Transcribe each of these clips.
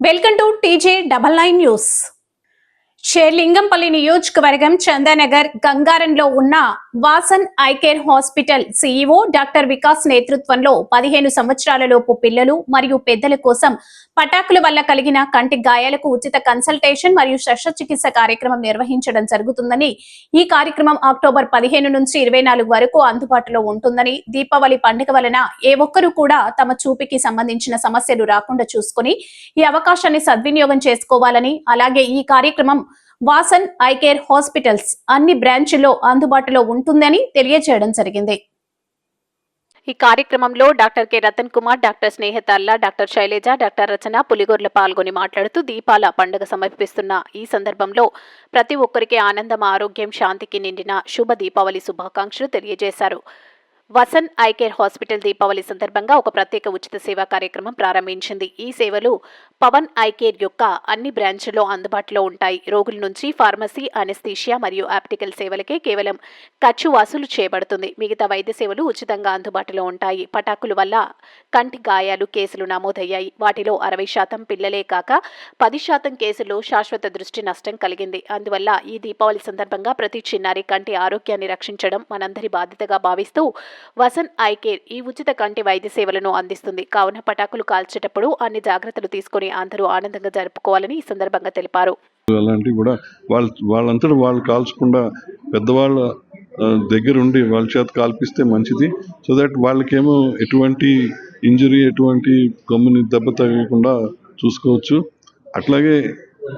welcome to TJ double nine news Serilingampally నియోజకవర్గం చందానగర్ గంగారంలో ఉన్న Vasan eyecare hospital CEO doctor Vikas నేతృత్వంలో పదిహేను సంవత్సరాలలోపు పిల్లలు మరియు పెద్దల కోసం పటాకుల వల్ల కలిగిన కంటి గాయాలకు ఉచిత కన్సల్టేషన్ మరియు శస్త్రచికిత్స కార్యక్రమం నిర్వహించడం జరుగుతుందని ఈ కార్యక్రమం అక్టోబర్ పదిహేను నుంచి ఇరవై నాలుగు వరకు అందుబాటులో ఉంటుందని దీపావళి పండుగ వలన ఏ ఒక్కరూ కూడా తమ చూపికి సంబంధించిన సమస్యలు రాకుండా చూసుకొని ఈ అవకాశాన్ని సద్వినియోగం చేసుకోవాలని అలాగే ఈ కార్యక్రమం వాసన్ ఐకేర్ హాస్పిటల్స్ అన్ని బ్రాంచ్ల్లో అందుబాటులో ఉంటుందని తెలియజేయడం జరిగింది. ఈ కార్యక్రమంలో doctor K. Ratan Kumar doctor Snehatalla doctor Shaileja doctor Rachana Puligorla పాల్గొని మాట్లాడుతూ దీపాల పండుగ సమర్పిస్తున్న ఈ సందర్భంలో ప్రతి ఒక్కరికి ఆనందం ఆరోగ్యం శాంతికి నిండిన శుభ దీపావళి శుభాకాంక్షలు తెలియజేశారు. వసన్ ఐకేర్ హాస్పిటల్ దీపావళి సందర్భంగా ఒక ప్రత్యేక ఉచిత సేవా కార్యక్రమం ప్రారంభించింది. ఈ సేవలు పవన్ ఐకేర్ యొక్క అన్ని బ్రాంచ్ల్లో అందుబాటులో ఉంటాయి. రోగుల నుంచి ఫార్మసీ అనెస్థీషియా మరియు ఆప్టికల్ సేవలకే కేవలం ఖర్చు వసూలు చేయబడుతుంది. మిగతా వైద్య సేవలు ఉచితంగా అందుబాటులో ఉంటాయి. పటాకుల వల్ల కంటి గాయాలు కేసులు నమోదయ్యాయి. వాటిలో అరవై శాతం పిల్లలే కాక పది శాతం కేసుల్లో శాశ్వత దృష్టి నష్టం కలిగింది. అందువల్ల ఈ దీపావళి సందర్భంగా ప్రతి చిన్నారి కంటి ఆరోగ్యాన్ని రక్షించడం మనందరి బాధ్యతగా భావిస్తూ వసన్ ఐ కేర్ ఈ ఉచిత కంటి వైద్య సేవలను అందిస్తుంది. కావున పటాకులు కాల్చేటప్పుడు అన్ని జాగ్రత్తలు తీసుకుని అందరూ ఆనందంగా జరుపుకోవాలని ఈ సందర్భంగా తెలిపారు. అలాంటివి కూడా వాళ్ళ వాళ్ళంతటా వాళ్ళు కాల్చకుండా పెద్దవాళ్ళ దగ్గర ఉండి వాళ్ళ చేత కాల్పిస్తే మంచిది. సో దట్ వాళ్ళకేమో ఎటువంటి ఇంజరీ ఎటువంటి గమ్ముని దెబ్బ తగలకుండా చూసుకోవచ్చు. అట్లాగే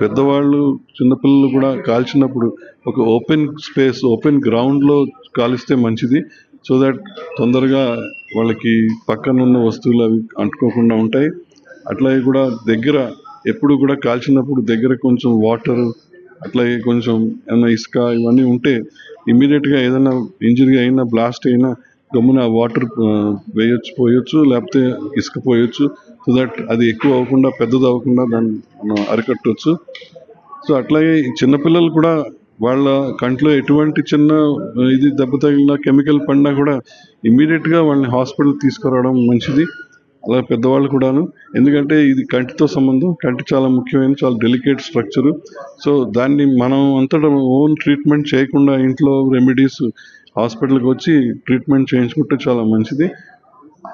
పెద్దవాళ్ళు చిన్నపిల్లలు కూడా కాల్చినప్పుడు ఒక ఓపెన్ స్పేస్ ఓపెన్ గ్రౌండ్లో కాలిస్తే మంచిది. సో దట్ తొందరగా వాళ్ళకి పక్కన ఉన్న వస్తువులు అవి అంటుకోకుండా ఉంటాయి. అట్లాగే కూడా దగ్గర ఎప్పుడు కూడా కాల్చినప్పుడు దగ్గర కొంచెం వాటర్ అట్లాగే కొంచెం ఏమైనా ఇసుక ఇవన్నీ ఉంటే ఇమీడియట్గా ఏదైనా ఇంజరీ అయినా బ్లాస్ట్ అయినా గమ్మున వాటర్ వేయొచ్చు పోయొచ్చు లేకపోతే ఇసుక పోయొచ్చు. సో దట్ అది ఎక్కువ అవ్వకుండా పెద్దది అవ్వకుండా దాన్ని మనం అరికట్టవచ్చు సో అట్లాగే చిన్నపిల్లలు కూడా వాళ్ళ కంట్లో ఎటువంటి చిన్న ఇది దెబ్బ తగిలిన కెమికల్ పడినా కూడా ఇమీడియట్గా వాళ్ళని హాస్పిటల్ తీసుకురావడం మంచిది. అలా పెద్దవాళ్ళు కూడాను. ఎందుకంటే ఇది కంటితో సంబంధం. కంటి చాలా ముఖ్యమైన చాలా డెలికేట్ స్ట్రక్చరు. సో దాన్ని మనం అంతటా ఓన్ ట్రీట్మెంట్ చేయకుండా ఇంట్లో రెమెడీస్ హాస్పిటల్కి వచ్చి ట్రీట్మెంట్ చేయించుకుంటే చాలా మంచిది.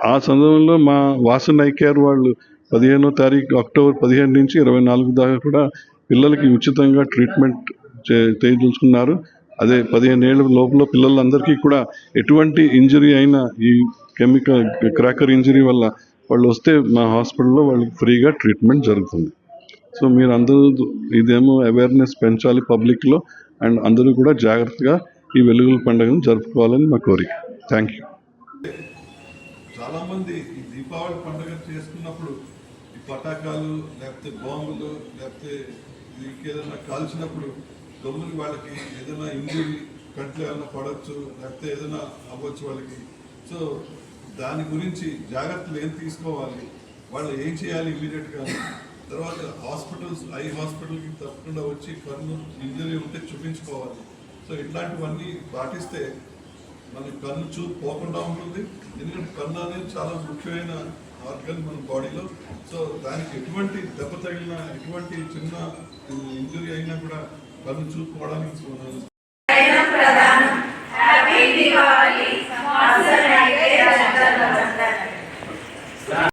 ఆ సందర్భంలో మా వాసన్ ఐ కేర్ వాళ్ళు పదిహేనో తారీఖు అక్టోబర్ పదిహేను నుంచి ఇరవై నాలుగు దాకా కూడా పిల్లలకి ఉచితంగా ట్రీట్మెంట్ చేయదలుచుకున్నారు అదే పదిహేను ఏళ్ళ లోపల పిల్లలందరికీ కూడా ఎటువంటి ఇంజరీ అయినా ఈ కెమికల్ క్రాకర్ ఇంజరీ వల్ల వాళ్ళు వస్తే మా హాస్పిటల్లో వాళ్ళకి ఫ్రీగా ట్రీట్మెంట్ జరుగుతుంది. సో మీరు అందరూ ఇదేమో అవేర్నెస్ పెంచాలి పబ్లిక్లో అండ్ అందరూ కూడా జాగ్రత్తగా ఈ వెలుగుల పండుగను జరుపుకోవాలని మా కోరిక. Thank you. చాలామంది ఈ దీపావళి పండుగ చేసుకున్నప్పుడు ఈ పటాకాలు లేకపోతే బాంబులు లేకపోతే ఇంకేదైనా కాల్చినప్పుడు దొమ్ములు వాళ్ళకి ఏదైనా ఇంజురీ కంట్లో ఏమైనా పడవచ్చు లేకపోతే ఏదైనా అవ్వచ్చు వాళ్ళకి. సో దాని గురించి జాగ్రత్తలు ఏం తీసుకోవాలి? వాళ్ళు ఏం చేయాలి ఇమీడియట్గా? తర్వాత హాస్పిటల్స్ ఐ హాస్పిటల్కి తప్పకుండా వచ్చి కన్ను ఇంజరీ ఉంటే చూపించుకోవాలి. సో ఇట్లాంటివన్నీ పాటిస్తే మన కన్ను చూపు పోకుండా ఉంటుంది. ఎందుకంటే కన్ను అనేది చాలా ముఖ్యమైన ఆర్గన్ మన బాడీలో. సో దానికి ఎటువంటి దెబ్బ తగిలిన ఎటువంటి చిన్న ఇంజురీ అయినా కూడా కన్ను చూసుకోవడానికి